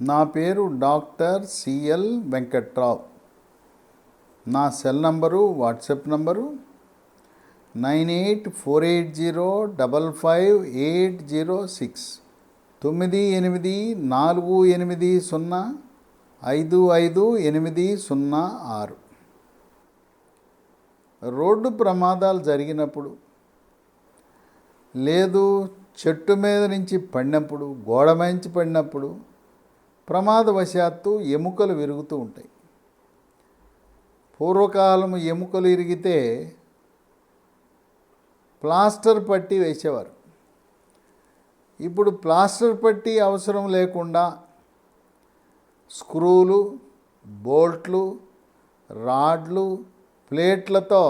నా పేరు doctor C L Venkatrao. నా cell number WhatsApp number nine eight four eight zero double five eight zero six. తొమ్మిది ఎనిమిది నాలుగు ఎనిమిది సున్నా ఐదు ఐదు ఎనిమిది సున్నా ఆరు. రోడ్డు ప్రమాదాలు జరిగినప్పుడు లేదు చెట్టు మీద నుంచి పడినప్పుడు గోడ మంచి పడినప్పుడు ప్రమాదవశాత్తు ఎముకలు విరుగుతూ ఉంటాయి. పూర్వకాలం ఎముకలు ఇరిగితే ప్లాస్టర్ పట్టి వేసేవారు. ఇప్పుడు ప్లాస్టర్ పట్టి అవసరం లేకుండా స్క్రూలు బోల్ట్లు రాడ్లు ప్లేట్లతో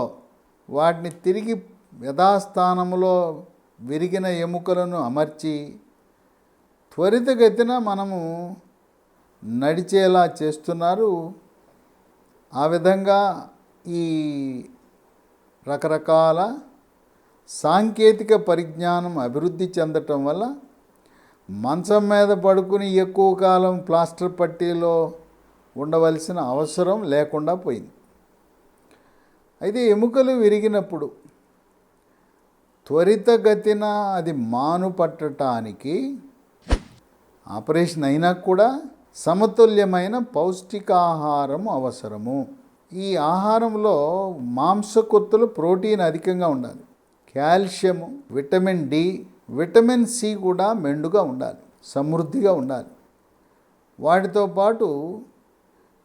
వాటిని తిరిగి యథాస్థానంలో విరిగిన ఎముకలను అమర్చి త్వరితగతిన మనము నడిచేలా చేస్తున్నారు. ఆ విధంగా ఈ రకరకాల సాంకేతిక పరిజ్ఞానం అభివృద్ధి చెందటం వల్ల మంచం మీద పడుకుని ఎక్కువ కాలం ప్లాస్టర్ పట్టీలో ఉండవలసిన అవసరం లేకుండా పోయింది. అయితే ఎముకలు విరిగినప్పుడు త్వరితగతిన అది మాను పట్టడానికి ఆపరేషన్ అయినా కూడా సమతుల్యమైన పౌష్టికాహారం అవసరము. ఈ ఆహారంలో మాంసకొత్తులు ప్రోటీన్ అధికంగా ఉండాలి. Calcium vitamin D vitamin C కూడా మెండుగా ఉండాలి సమృద్ధిగా ఉండాలి. వాటితో పాటు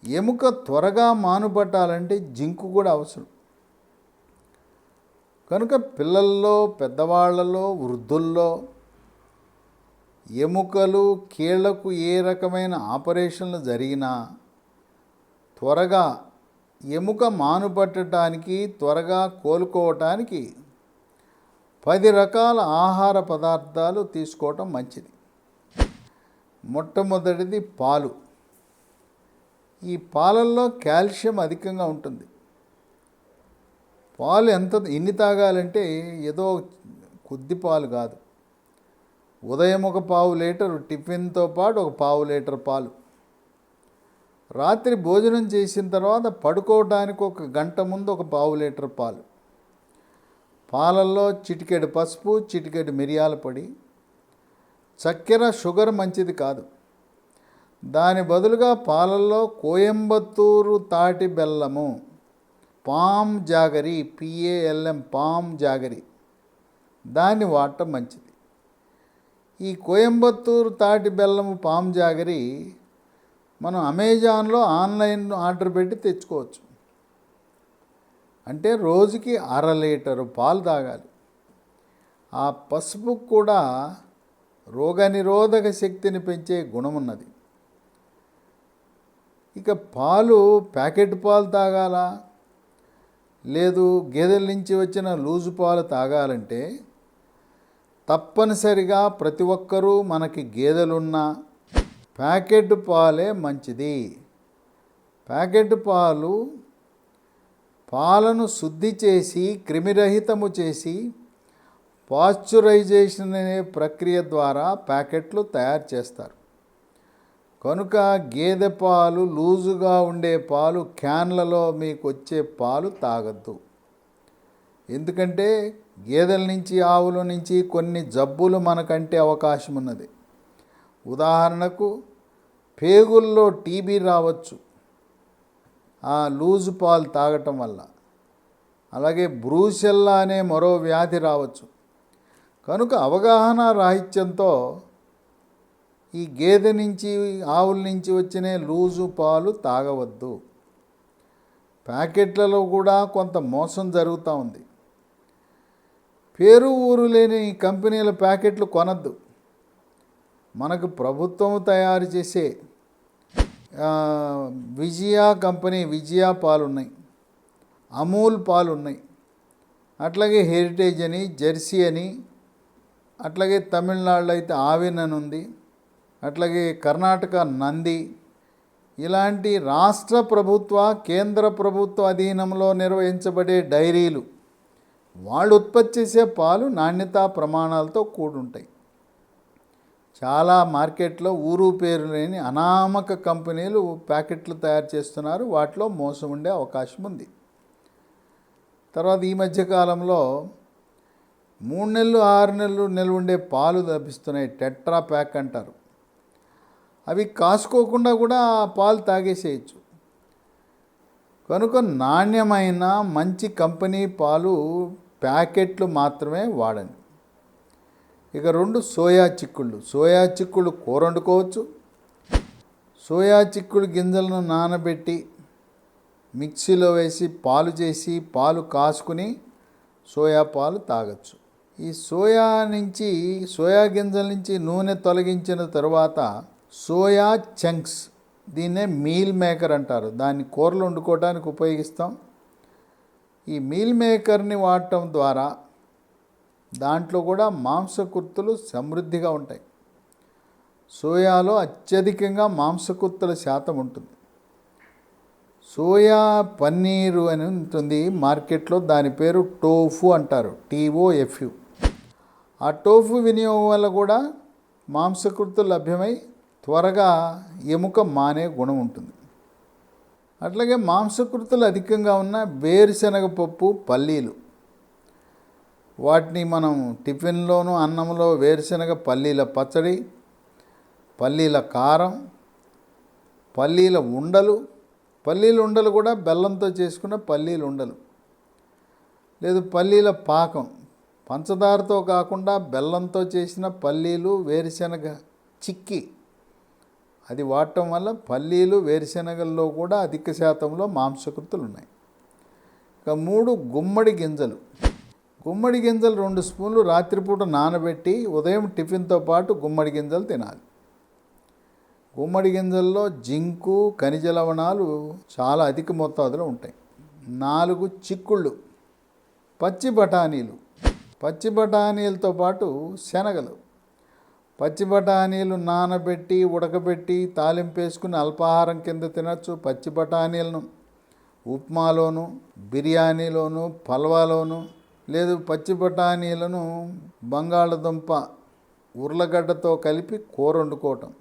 ఎముక త్వరగా మానుపట్టాలంటే జింకు కూడా అవసరం. కనుక పిల్లల్లో పెద్దవాళ్ళలో వృద్ధుల్లో ఎముకలు కీళ్ళకు ఏ రకమైన ఆపరేషన్లు జరిగినా త్వరగా ఎముక మానుపట్టడానికి త్వరగా కోలుకోవటానికి పది రకాల ఆహార పదార్థాలు తీసుకోవటం మంచిది. మొట్టమొదటిది పాలు. ఈ పాలల్లో కాల్షియం అధికంగా ఉంటుంది. పాలు ఎంత ఎన్ని తాగాలంటే ఏదో కొద్ది పాలు కాదు. ఉదయం ఒక పావు లీటర్ టిఫిన్తో పాటు ఒక పావు లీటర్ పాలు. రాత్రి భోజనం చేసిన తర్వాత పడుకోవడానికి ఒక గంట ముందు ఒక పావు లీటర్ పాలు. పాలల్లో చిటికెడు పసుపు చిటికెడు మిరియాల పొడి. చక్కెర షుగర్ మంచిది కాదు. దాని బదులుగా పాలల్లో కోయంబత్తూరు తాటి బెల్లము palm jaggery P A L M palm jaggery. దాన్ని వాడటం మంచిది. ఈ కోయంబత్తూరు తాటి బెల్లము పామ్ జాగరి మనం అమెజాన్లో ఆన్లైన్ ఆర్డర్ పెట్టి తెచ్చుకోవచ్చు. అంటే రోజుకి అర లీటరు పాలు తాగాలి. ఆ పసుపు కూడా రోగనిరోధక శక్తిని పెంచే గుణం ఉన్నది. ఇక పాలు ప్యాకెట్ పాలు తాగాలా? లేదు గేదెల నుంచి వచ్చిన లూజు పాలు తాగాలంటే తప్పనిసరిగా ప్రతి ఒక్కరూ మనకి గేదెలున్నా ప్యాకెట్ పాలే మంచిది. ప్యాకెట్ పాలు పాలను శుద్ధి చేసి క్రిమిరహితము చేసి పాశ్చరైజేషన్ అనే ప్రక్రియ ద్వారా ప్యాకెట్లు తయారు చేస్తారు. కనుక గేదె పాలు లూజుగా ఉండే పాలు క్యాన్లలో మీకు వచ్చే పాలు తాగద్దు. ఎందుకంటే గేదెల నుంచి ఆవుల నుంచి కొన్ని జబ్బులు మనకంటే అవకాశం ఉన్నది ఉదాహరణకు పేగుల్లో టీబీ రావచ్చు. ఆ లూజు పాలు తాగటం వల్ల. అలాగే బ్రూసెల్లా అనే మరో వ్యాధి రావచ్చు. కనుక అవగాహన రాహిత్యంతో ఈ గేదె నుంచి ఆవుల నుంచి వచ్చిన లూజు పాలు తాగవద్దు. ప్యాకెట్లలో కూడా కొంత మోసం జరుగుతూ ఉంది. పేరు ఊరు లేని కంపెనీల ప్యాకెట్లు కొనద్దు. మనకు ప్రభుత్వం తయారు చేసే విజయ కంపెనీ విజయ పాలు ఉన్నాయి అమూల్ పాలు ఉన్నాయి అట్లాగే హెరిటేజ్ అని జెర్సీ అని అట్లాగే తమిళనాడులో అయితే ఆవిన్ అని ఉంది. అట్లాగే కర్ణాటక నంది. ఇలాంటి రాష్ట్ర ప్రభుత్వ కేంద్ర ప్రభుత్వ అధీనంలో నిర్వహించబడే డైరీలు వాళ్ళు ఉత్పత్తి చేసే పాలు నాణ్యతా ప్రమాణాలతో కూడుంటాయి. చాలా మార్కెట్లో ఊరు పేరు లేని అనామక కంపెనీలు ప్యాకెట్లు తయారు చేస్తున్నారు. వాటిలో మోసం ఉండే అవకాశం ఉంది. తర్వాత ఈ మధ్య కాలంలో మూడు నెలలు ఆరు నెలలు నెలలు ఉండే పాలు లభిస్తున్నాయి. టెట్రా ప్యాక్ అంటారు. అవి కాసుకోకుండా కూడా ఆ పాలు తాగేసేయచ్చు. కనుక నాణ్యమైన మంచి కంపెనీ పాలు ప్యాకెట్లు మాత్రమే వాడండి. ఇక రెండు సోయా చిక్కుళ్ళు. సోయా చిక్కుళ్ళు కూర వండుకోవచ్చు. సోయా చిక్కుడు గింజలను నానబెట్టి మిక్సీలో వేసి పాలు చేసి పాలు కాసుకుని సోయా పాలు తాగచ్చు. ఈ సోయా నుంచి సోయా గింజల నుంచి నూనె తొలగించిన తర్వాత సోయా చంక్స్ దీన్నే మీల్ మేకర్ అంటారు. దాన్ని కూరలు వండుకోవడానికి ఉపయోగిస్తాం. ఈ మీల్ మేకర్ని వాడటం ద్వారా దాంట్లో కూడా మాంసకృత్తులు సమృద్ధిగా ఉంటాయి. సోయాలో అత్యధికంగా మాంసకృత్తుల శాతం ఉంటుంది. సోయా పన్నీరు అని ఉంటుంది మార్కెట్లో దాని పేరు టోఫు అంటారు టీఓఎఫ్యు ఆ టోఫు వినియోగం వల్ల కూడా మాంసకృతులు లభ్యమై త్వరగా ఎముక మానే గుణం ఉంటుంది. అట్లాగే మాంసకృతులు అధికంగా ఉన్న వేరుశనగ పప్పు పల్లీలు. వాటిని మనం టిఫిన్లోను అన్నంలో వేరుశనగ పల్లీల పచ్చడి పల్లీల కారం పల్లీల ఉండలు. పల్లీల ఉండలు కూడా బెల్లంతో చేసుకున్న పల్లీల ఉండలు. లేదు పల్లీల పాకం. పంచదారతో కాకుండా బెల్లంతో చేసిన పల్లీలు వేరుశనగ చిక్కి. అది వాడటం వల్ల పల్లీలు వేరుశనగల్లో కూడా అధిక శాతంలో మాంసకృతులు ఉన్నాయి. ఇక మూడు గుమ్మడి గింజలు. గుమ్మడి గింజలు రెండు స్పూన్లు రాత్రిపూట నానబెట్టి ఉదయం టిఫిన్తో పాటు గుమ్మడి గింజలు తినాలి. గుమ్మడి గింజల్లో జింకు ఖనిజ లవణాలు చాలా అధిక మోతాదులో ఉంటాయి. నాలుగు చిక్కుళ్ళు పచ్చి బఠానీలు. పచ్చి బఠానీలతో పాటు శనగలు. పచ్చి బఠానీలు నానబెట్టి ఉడకబెట్టి తాలింపేసుకుని అల్పాహారం కింద తినచ్చు. పచ్చి బఠానీలను ఉప్మాలోను బిర్యానీలోను పల్వాలోను లేదు పచ్చి బఠానీలను బంగాళదుంప ఉర్లగడ్డతో కలిపి కూర వండుకోవటం.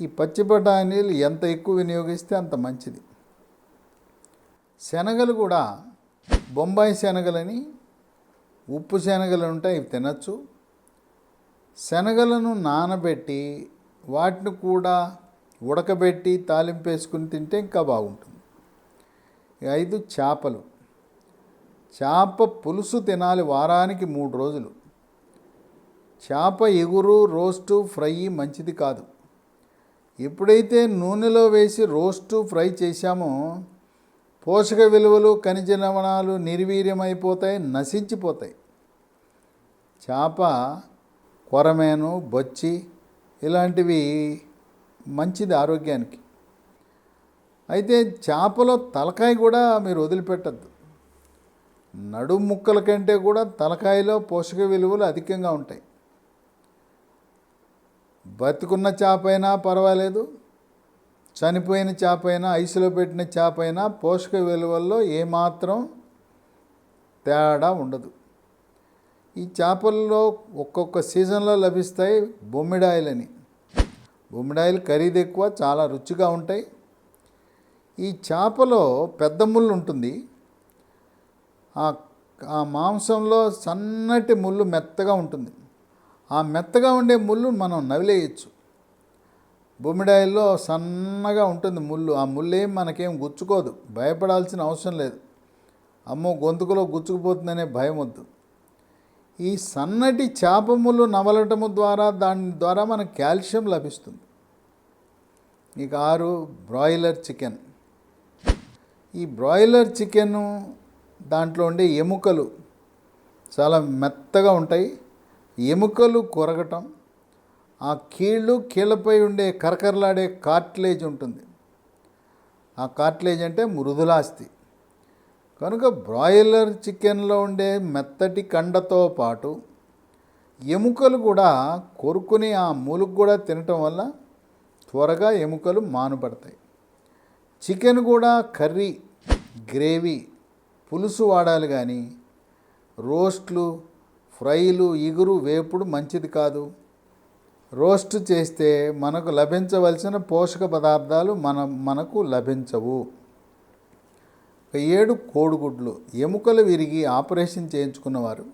ఈ పచ్చి బఠానీలు ఎంత ఎక్కువ వినియోగిస్తే అంత మంచిది. శనగలు కూడా బొంబాయి శనగలని ఉప్పు శనగలు ఉంటాయి ఇవి తినచ్చు. శనగలను నానబెట్టి వాటిని కూడా ఉడకబెట్టి తాలింపేసుకుని తింటే ఇంకా బాగుంటుంది. ఐదు చేపలు. చేప పులుసు తినాలి వారానికి మూడు రోజులు. చేప ఎగురు రోస్టు ఫ్రై మంచిది కాదు. ఎప్పుడైతే నూనెలో వేసి రోస్టు ఫ్రై చేశామో పోషక విలువలు ఖనిజ లవణాలు నిర్వీర్యమైపోతాయి నశించిపోతాయి. చేప కొరమేను బొచ్చి ఇలాంటివి మంచిది ఆరోగ్యానికి. అయితే చేపలో తలకాయ కూడా మీరు వదిలిపెట్టద్దు. నడుము ముక్కల కంటే కూడా తలకాయలో పోషక విలువలు అధికంగా ఉంటాయి. బతికున్న చేప అయినా పర్వాలేదు. చనిపోయిన చేప అయినా ఐసులో పెట్టిన చేప అయినా పోషక విలువల్లో ఏమాత్రం తేడా ఉండదు. ఈ చేపల్లో ఒక్కొక్క సీజన్లో లభిస్తాయి బొమ్మిడాయిలని. బొమ్మిడాయిలు ఖరీదు ఎక్కువ చాలా రుచిగా ఉంటాయి. ఈ చేపలో పెద్ద ముళ్ళు ఉంటుంది. ఆ ఆ మాంసంలో సన్నటి ముళ్ళు మెత్తగా ఉంటుంది. ఆ మెత్తగా ఉండే ముళ్ళు మనం నవిలేయచ్చు. బొమ్మిడాయిల్లో సన్నగా ఉంటుంది ముళ్ళు. ఆ ముళ్ళు ఏం మనకేం గుచ్చుకోదు. భయపడాల్సిన అవసరం లేదు. అమ్మో గొంతుకులో గుచ్చుకుపోతుందనే భయం వద్దు. ఈ సన్నటి చేపములు నవలటము ద్వారా దాని ద్వారా మనకు కాల్షియం లభిస్తుంది. ఇక ఆరు బ్రాయిలర్ చికెన్. ఈ బ్రాయిలర్ చికెన్ దాంట్లో ఉండే ఎముకలు చాలా మెత్తగా ఉంటాయి. ఎముకలు కొరగటం ఆ కీళ్ళు కీళ్ళపై ఉండే కరకరలాడే కార్ట్లేజ్ ఉంటుంది. ఆ కార్ట్లేజ్ అంటే మృదులాస్తి. కనుక బ్రాయిలర్ చికెన్లో ఉండే మెత్తటి కండతో పాటు ఎముకలు కూడా కొరుకుని ఆ మూలుగు కూడా తినటం వల్ల త్వరగా ఎముకలు మానుపడతాయి. చికెన్ కూడా కర్రీ గ్రేవీ పులుసు వాడాలి కానీ రోస్ట్లు ఫ్రైలు ఇగురు వేపుడు మంచిది కాదు. రోస్ట్ చేస్తే మనకు లభించవలసిన పోషక పదార్థాలు మన మనకు లభించవు. ఒక ఏడు కోడిగుడ్లు ఎముకలు విరిగి ఆపరేషన్ చేయించుకున్నవారు.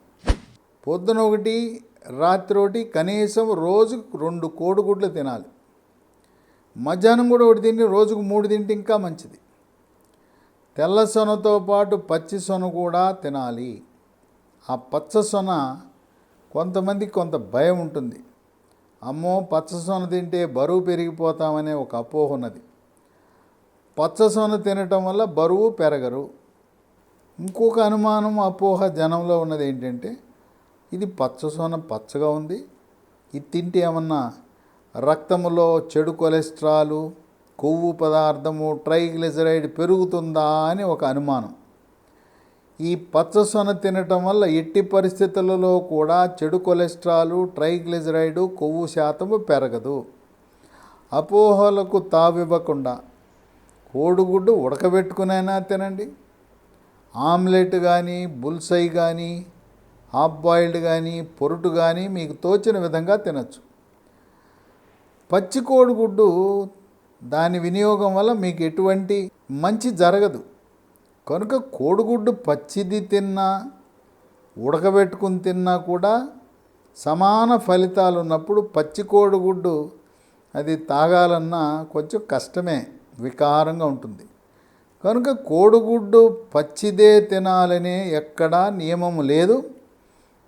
పొద్దున ఒకటి రాత్రి ఒకటి కనీసం రోజుకు రెండు కోడిగుడ్లు తినాలి. మధ్యాహ్నం కూడా ఒకటి తింటే రోజుకు మూడు తింటే ఇంకా మంచిది. తెల్ల సొనతో పాటు పచ్చి సొన కూడా తినాలి. ఆ పచ్చ సొన కొంతమందికి కొంత భయం ఉంటుంది. అమ్మో పచ్చ సొన తింటే బరువు పెరిగిపోతామనే ఒక అపోహ ఉన్నది. పచ్చసొన తినటం వల్ల బరువు పెరగరు. ఇంకొక అనుమానం అపోహ జనంలో ఉన్నది ఏంటంటే ఇది పచ్చసొన పచ్చగా ఉంది. ఇది తింటే ఏమన్నా రక్తంలో చెడు కొలెస్ట్రాలు కొవ్వు పదార్థము ట్రైగ్లిజరైడ్ పెరుగుతుందా అని ఒక అనుమానం. ఈ పచ్చసొన తినటం వల్ల ఎట్టి పరిస్థితులలో కూడా చెడు కొలెస్ట్రాలు ట్రైగ్లిజరైడ్ కొవ్వు శాతము పెరగదు. అపోహలకు తావివ్వకుండా కోడిగుడ్డు ఉడకబెట్టుకునైనా తినండి. ఆమ్లెట్ కానీ బుల్సై కానీ హాఫ్ బాయిల్డ్ కానీ పొరుటు కానీ మీకు తోచిన విధంగా తినచ్చు. పచ్చి కోడిగుడ్డు దాని వినియోగం వల్ల మీకు ఎటువంటి మంచి జరగదు. కనుక కోడిగుడ్డు పచ్చిది తిన్నా ఉడకబెట్టుకుని తిన్నా కూడా సమాన ఫలితాలు ఉన్నప్పుడు పచ్చి కోడిగుడ్డు అది తాగాలన్నా కొంచెం కష్టమే. వికారంగా ఉంటుంది. కనుక కోడిగుడ్డు పచ్చిదే తినాలనే ఎక్కడా నియమం లేదు.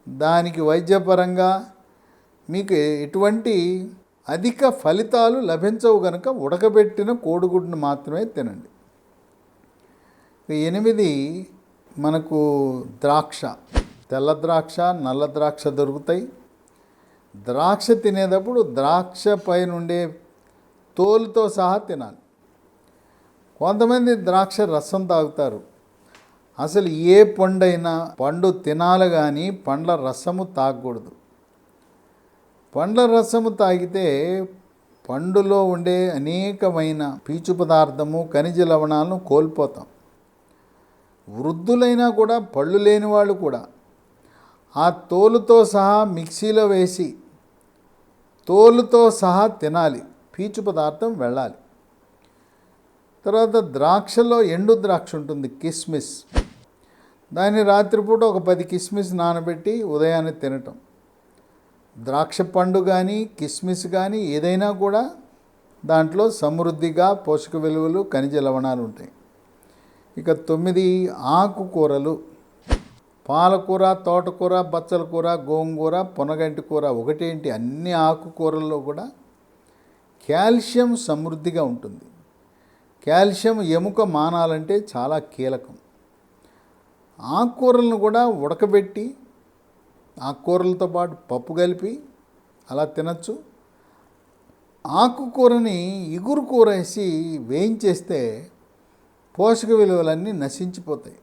దానికి వైద్యపరంగా మీకు ఎటువంటి అధిక ఫలితాలు లభించవు కనుక ఉడకబెట్టిన కోడిగుడ్డును మాత్రమే తినండి. ఎనిమిది మనకు ద్రాక్ష. తెల్ల ద్రాక్ష నల్ల ద్రాక్ష దొరుకుతాయి. ద్రాక్ష తినేటప్పుడు ద్రాక్ష పైన ఉండే తోలుతో సహా తినాలి. కొంతమంది ద్రాక్ష రసం తాగుతారు. అసలు ఏ పండైనా పండు తినాలి కానీ పండ్ల రసము తాగకూడదు. పండ్ల రసము తాగితే పండులో ఉండే అనేకమైన పీచు పదార్థము ఖనిజ లవణాలను కోల్పోతాం. వృద్ధులైనా కూడా పళ్ళు లేని వాళ్ళు కూడా ఆ తోలుతో సహా మిక్సీలో వేసి తోలుతో సహా తినాలి. పీచు పదార్థం వెళ్ళాలి. తర్వాత ద్రాక్షలో ఎండు ద్రాక్ష ఉంటుంది కిస్మిస్. దాన్ని రాత్రిపూట ఒక పది కిస్మిస్ నానబెట్టి ఉదయాన్నే తినటం. ద్రాక్ష పండు కానీ కిస్మిస్ కానీ ఏదైనా కూడా దాంట్లో సమృద్ధిగా పోషక విలువలు ఖనిజ లవణాలు ఉంటాయి. ఇక తొమ్మిది ఆకుకూరలు. పాలకూర తోటకూర బచ్చల కూర గోంగూర పొనగంటి కూర ఒకటేంటి? అన్ని ఆకుకూరల్లో కూడా కాల్షియం సమృద్ధిగా ఉంటుంది. కాల్షియం ఎముక మానాలంటే చాలా కీలకం. ఆకుకూరలను కూడా ఉడకబెట్టి ఆకుకూరలతో పాటు పప్పు కలిపి అలా తినచ్చు. ఆకుకూరని ఇగురు కూర వేసి వేయించేస్తే పోషక విలువలన్నీ నశించిపోతాయి.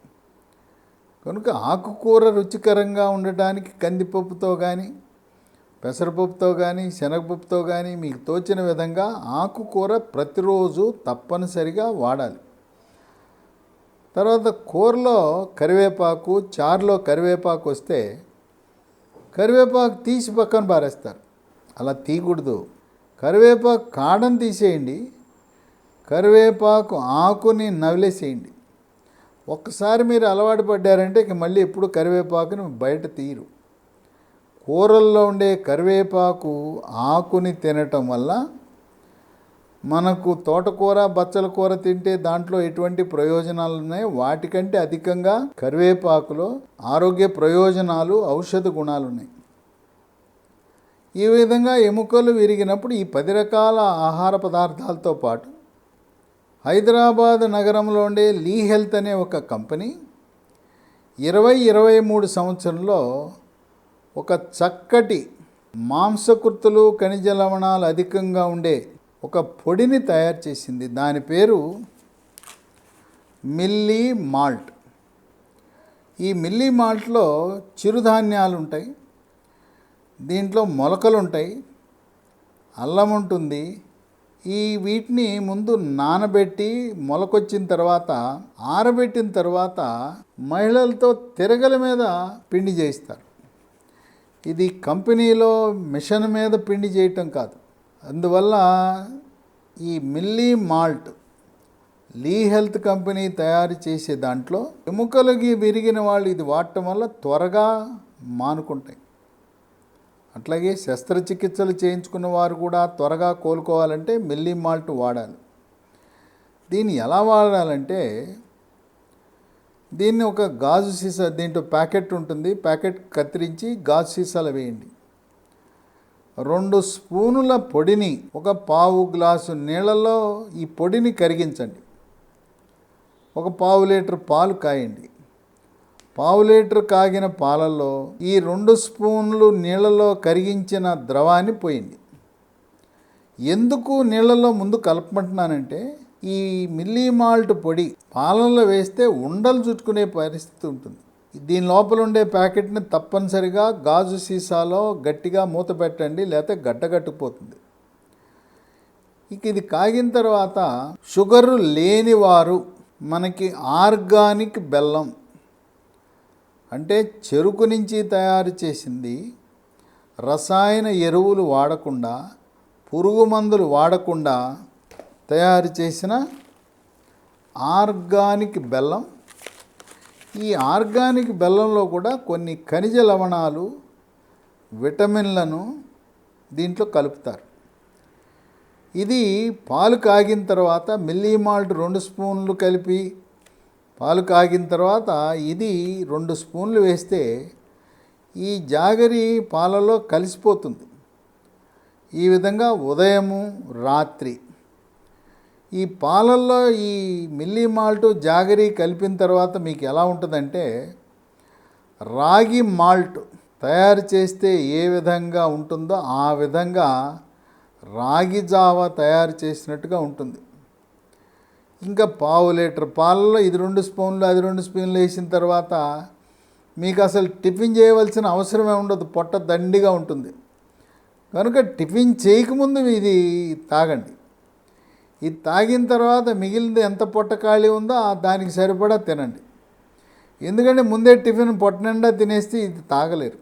కనుక ఆకుకూర రుచికరంగా ఉండటానికి కందిపప్పుతో కానీ పెసరపప్పుతో కానీ శనగపప్పుతో కానీ మీకు తోచిన విధంగా ఆకుకూర ప్రతిరోజు తప్పనిసరిగా వాడాలి. తర్వాత కూరలో కరివేపాకు చారులో కరివేపాకు వస్తే కరివేపాకు తీసి పక్కన పారేస్తారు. అలా తీయకూడదు. కరివేపాకు కాడను తీసేయండి. కరివేపాకు ఆకుని నవిలేసేయండి. ఒక్కసారి మీరు అలవాటు పడ్డారంటే ఇక మళ్ళీ ఎప్పుడు కరివేపాకుని బయట తీయరు. కూరల్లో ఉండే కరివేపాకు ఆకుని తినటం వల్ల మనకు తోటకూర బచ్చల కూర తింటే దాంట్లో ఎటువంటి ప్రయోజనాలు ఉన్నాయి? వాటికంటే అధికంగా కరివేపాకులో ఆరోగ్య ప్రయోజనాలు ఔషధ గుణాలు ఉన్నాయి. ఈ విధంగా ఎముకలు విరిగినప్పుడు ఈ పది రకాల ఆహార పదార్థాలతో పాటు హైదరాబాద్ నగరంలో ఉండే లీ హెల్త్ అనే ఒక కంపెనీ ఇరవై ఇరవై మూడు సంవత్సరంలో ఒక చక్కటి మాంసకృతులు ఖనిజ లవణాలు అధికంగా ఉండే ఒక పొడిని తయారు చేసింది. దాని పేరు మిల్లీ మాల్ట్. ఈ మిల్లీ మాల్ట్లో చిరుధాన్యాలు ఉంటాయి. దీంట్లో మొలకలు ఉంటాయి. అల్లం ఉంటుంది. ఈ వీటిని ముందు నానబెట్టి మొలకొచ్చిన తర్వాత ఆరబెట్టిన తర్వాత మహిళలతో తిరగల మీద పిండి చేయిస్తారు. ఇది కంపెనీలో మిషన్ మీద పిండి చేయటం కాదు. అందువల్ల ఈ మిల్లీ మాల్ట్ లీ హెల్త్ కంపెనీ తయారు చేసే దాంట్లో ఎముకలకి విరిగిన వాళ్ళు ఇది వాడటం వల్ల త్వరగా మానుకుంటాయి. అట్లాగే శస్త్రచికిత్సలు చేయించుకున్న వారు కూడా త్వరగా కోలుకోవాలంటే మిల్లీ మాల్ట్ వాడాలి. దీన్ని ఎలా వాడాలంటే దీన్ని ఒక గాజు సీసా దీంట్లో ప్యాకెట్ ఉంటుంది. ప్యాకెట్ కత్తిరించి గాజు సీసాలు వేయండి. రెండు స్పూనుల పొడిని ఒక పావు గ్లాసు నీళ్ళలో ఈ పొడిని కరిగించండి. ఒక పావు లీటర్ పాలు కాయండి. పావు లీటర్ కాగిన పాలల్లో ఈ రెండు స్పూన్లు నీళ్ళలో కరిగించిన ద్రవాన్ని పోయండి. ఎందుకు నీళ్ళలో ముందు కలపమంటున్నానంటే ఈ మిల్లీ మాల్ట్ పొడి పాలనలో వేస్తే ఉండలు చుట్టుకునే పరిస్థితి ఉంటుంది. దీని లోపల ఉండే ప్యాకెట్ని తప్పనిసరిగా గాజు సీసాలో గట్టిగా మూత పెట్టండి లేకపోతే గడ్డగట్టుకుపోతుంది ఇక ఇది కాగిన తర్వాత షుగర్ లేనివారు మనకి ఆర్గానిక్ బెల్లం అంటే చెరుకు నుంచి తయారు చేసింది రసాయన ఎరువులు వాడకుండా పురుగు మందులు వాడకుండా తయారు చేసిన ఆర్గానిక్ బెల్లం. ఈ ఆర్గానిక్ బెల్లంలో కూడా కొన్ని ఖనిజ లవణాలు విటమిన్లను దీంట్లో కలుపుతారు. ఇది పాలు కాగిన తర్వాత మిల్లీ మాల్ట్ రెండు స్పూన్లు కలిపి పాలు కాగిన తర్వాత ఇది రెండు స్పూన్లు వేస్తే ఈ జాగరి పాలలో కలిసిపోతుంది. ఈ విధంగా ఉదయము రాత్రి ఈ పాలల్లో ఈ మిల్లీ మాల్ట్ జాగరి కలిపిన తర్వాత మీకు ఎలా ఉంటుందంటే రాగి మాల్ట్ తయారు చేస్తే ఏ విధంగా ఉంటుందో ఆ విధంగా రాగి జావ తయారు చేసినట్టుగా ఉంటుంది. ఇంకా పావు లీటర్ పాలలో ఇది రెండు స్పూన్లు అది రెండు స్పూన్లు వేసిన తర్వాత మీకు అసలు టిఫిన్ చేయవలసిన అవసరమే ఉండదు పొట్ట దండిగా ఉంటుంది. కనుక టిఫిన్ చేయకముందు ఇది తాగండి. ఇది తాగిన తర్వాత మిగిలింది ఎంత పొట్ట ఖాళీ ఉందో దానికి సరిపడా తినండి. ఎందుకంటే ముందే టిఫిన్ పొట్ట నిండా తినేస్తే ఇది తాగలేరు.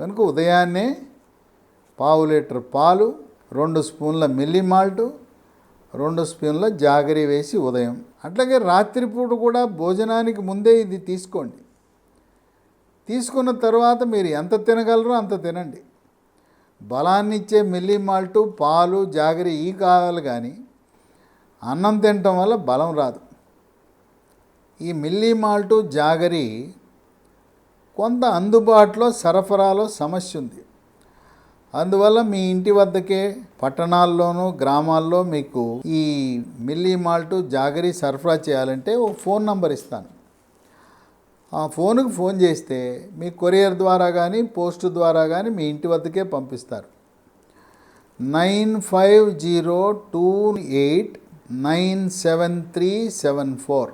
కనుక ఉదయాన్నే పావు లీటర్ పాలు రెండు స్పూన్ల మిల్లీ మాల్టు రెండు స్పూన్ల జాగరి వేసి ఉదయం. అట్లాగే రాత్రిపూట కూడా భోజనానికి ముందే ఇది తీసుకోండి. తీసుకున్న తర్వాత మీరు ఎంత తినగలరో అంత తినండి. బలాన్ని ఇచ్చే మిల్లీ మాల్టు పాలు జాగరి ఈ కావాలి కానీ అన్నం తినటం వల్ల బలం రాదు. ఈ మిల్లీ మాల్టు జాగరి కొంత అందుబాటులో సరఫరాలో సమస్య ఉంది. అందువల్ల మీ ఇంటి వద్దకే పట్టణాల్లోనూ గ్రామాల్లో మీకు ఈ మిల్లీ మాల్టు జాగరి సరఫరా చేయాలంటే ఓ ఫోన్ నంబర్ ఇస్తాను. ఆ ఫోన్కు ఫోన్ చేస్తే మీ కొరియర్ ద్వారా కానీ పోస్ట్ ద్వారా కానీ మీ ఇంటి వద్దకే పంపిస్తారు. Nine five zero two eight nine seven three seven four.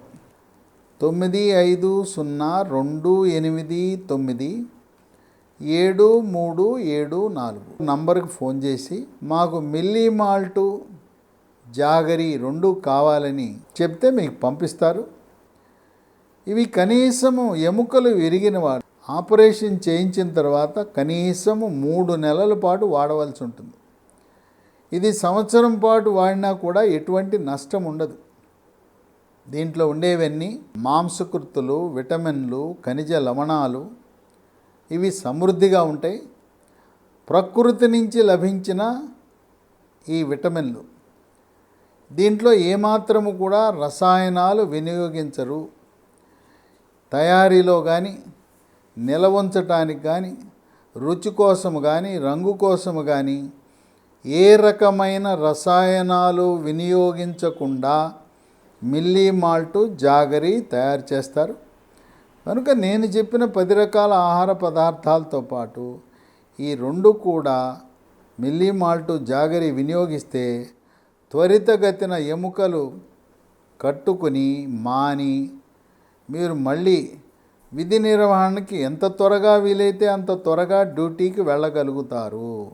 తొమ్మిది ఐదు సున్నా రెండు ఎనిమిది తొమ్మిది ఏడు మూడు ఏడు నాలుగు. నంబర్కి ఫోన్ చేసి మాకు మిల్లీ మాల్టు జాగరి రెండు కావాలని చెప్తే మీకు పంపిస్తారు. ఇవి కనీసము ఎముకలు విరిగిన వాడు. ఆపరేషన్ చేయించిన తర్వాత కనీసము మూడు నెలల పాటు వాడవలసి ఉంటుంది. ఇది సంవత్సరం పాటు వాడినా కూడా ఎటువంటి నష్టం ఉండదు. దీంట్లో ఉండేవన్నీ మాంసకృతులు విటమిన్లు ఖనిజ లవణాలు ఇవి సమృద్ధిగా ఉంటాయి. ప్రకృతి నుంచి లభించిన ఈ విటమిన్లు. దీంట్లో ఏమాత్రము కూడా రసాయనాలు వినియోగించరు. తయారీలో కానీ నిలవంచటానికి కానీ రుచి కోసము కానీ రంగు కోసము కానీ ఏ రకమైన రసాయనాలు వినియోగించకుండా మిల్లీ మాల్టు జాగరి తయారు చేస్తారు. కనుక నేను చెప్పిన పది రకాల ఆహార పదార్థాలతో పాటు ఈ రెండు కూడా మిల్లీ మాల్టు జాగరి వినియోగిస్తే త్వరితగతిన ఎముకలు కట్టుకుని మాని మీరు మళ్ళీ విధి నిర్వహణకి ఎంత త్వరగా వీలైతే అంత త్వరగా డ్యూటీకి వెళ్ళగలుగుతారు.